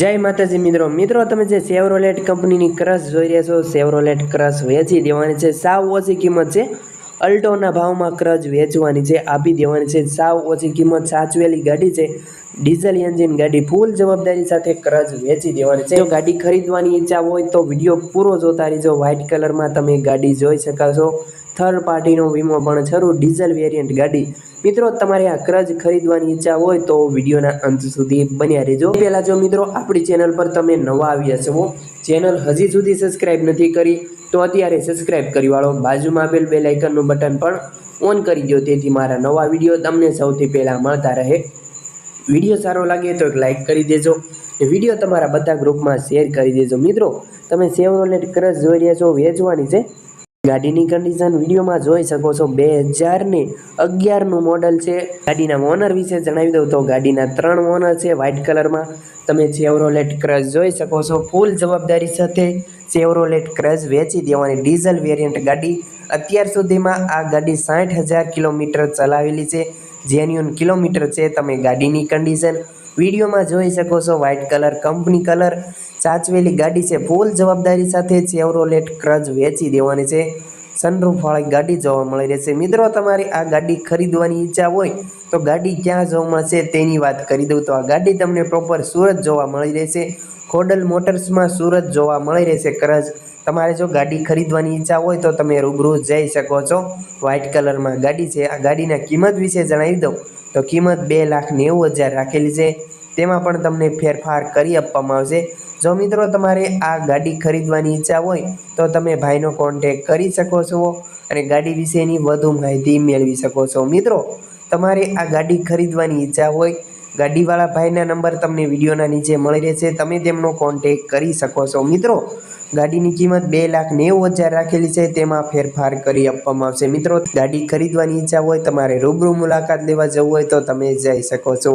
જય માતાજી મિત્રો. મિત્રો, તમે જે સેવરોલેટ કંપનીની ક્રશ જોઈ રહ્યા છો સેવરોલેટ ક્રશ વેચી દેવાની છે. સાવ ઓછી કિંમત છે. અલ્ટોના ભાવમાં ક્રજ વેચવાની છે, આપી દેવાની છે. સાવ ઓછી કિંમત સાચવેલી ગાડી છે. ડીઝલ એન્જિન ગાડી ફૂલ જવાબદારી સાથે ક્રજ વેચી દેવાની છે. જો ગાડી ખરીદવાની ઈચ્છા હોય તો વીડિયો પૂરો જોતા રહેજો. વ્હાઇટ કલરમાં તમે ગાડી જોઈ શકાશો. થર્ડ પાર્ટીનો વીમો પણ ખરું ડીઝલ વેરિયન્ટ ગાડી. મિત્રો, તમારે આ ક્રજ ખરીદવાની ઈચ્છા હોય તો વિડીયોના અંત સુધી બન્યા રહેજો. પહેલાં જો મિત્રો, આપણી ચેનલ પર તમે નવા આવ્યા છો ચેનલ હજી સુધી સબસ્ક્રાઈબ નથી કરી તો અત્યારે સબસ્ક્રાઈબ કરી વાળો, બાજુમાં આપેલ બે લાઇકનનું બટન પણ ઓન કરી દો તેથી મારા નવા વીડિયો તમને સૌથી પહેલાં મળતા રહે. વીડિયો સારો લાગે તો એક લાઇક કરી દેજો. વીડિયો તમારા બધા ગ્રુપમાં શેર કરી દેજો. મિત્રો, તમે સેવરોલેટ ક્રશ જોઈ રહ્યા છો, વેચવાની છે. ગાડીની કન્ડિશન વિડીયોમાં જોઈ શકો છો. બે હજારની અગિયારનું મોડલ છે. ગાડીના ઓનર વિશે જણાવી દઉં તો ગાડીના ત્રણ ઓનર છે વ્હાઇટ કલરમાં તમે ચેવરોલેટ ક્રશ જોઈ શકો છો. ફૂલ જવાબદારી સાથે ચેવરોલેટ ક્રશ વેચી દેવાની ડીઝલ વેરિયન્ટ ગાડી. અત્યાર સુધીમાં આ ગાડી સાઠ હજાર કિલોમીટર ચલાવેલી છે. જેન્યુન કિલોમીટર છે, તમે ગાડીની કન્ડિશન વિડીયોમાં જોઈ શકો છો વ્હાઇટ કલર કંપની કલર સાચવેલી ગાડી છે ફૂલ જવાબદારી સાથે ચેવરોલેટ ક્રજ વેચી દેવાની છે. સનરૂફવાળી ગાડી જોવા મળી રહેશે. મિત્રો, તમારી આ ગાડી ખરીદવાની ઈચ્છા હોય તો ગાડી ક્યાં જોવા મળશે તેની વાત કરી દઉં. તો આ ગાડી તમને પ્રોપર સુરત જોવા મળી રહેશે. ખોડલ મોટર્સમાં સુરત જોવા મળી રહેશે કરજ તમારે જો ગાડી ખરીદવાની ઈચ્છા હોય તો તમે રૂબરૂ જઈ શકો છો. વ્હાઇટ કલરમાં ગાડી છે. આ ગાડીના કિંમત વિશે જણાવી દઉં. તો કિંમત બે લાખ નેવું હજાર રાખેલી છે. તેમાં પણ તમને ફેરફાર કરી આપવામાં આવશે. જો મિત્રો તમારે આ ગાડી ખરીદવાની ઈચ્છા હોય તો તમે ભાઈનો કોન્ટેક કરી શકો છો અને ગાડી વિશેની વધુ માહિતી મેળવી શકો છો. મિત્રો, તમારે આ ગાડી ખરીદવાની ઈચ્છા હોય ગાડીવાળા ભાઈના નંબર તમને વિડીયોના નીચે મળી રહેશે. તમે તેમનો કોન્ટેક કરી શકો છો. મિત્રો, ગાડીની કિંમત બે લાખ નેવું હજાર રાખેલી છે. તેમાં ફેરફાર કરી આપવામાં આવશે. મિત્રો, ગાડી ખરીદવાની ઈચ્છા હોય, તમારે રૂબરૂ મુલાકાત લેવા જવું હોય તો તમે જઈ શકો છો.